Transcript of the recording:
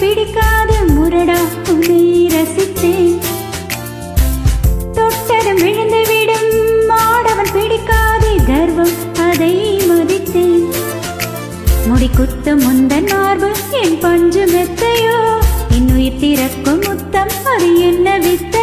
பிடிக்காத முரடா உன்னை ரசித்தேன். தொட்டதும் விழுந்துவிடும் மாடவன் பிடிக்காத கர்வம் அதை மதித்தேன். முடிக்குத்த முந்தன் மார்பு என் பஞ்சு மெத்தையோ என் உயிர் திறக்கும் முத்தம் அது என்ன வித்து?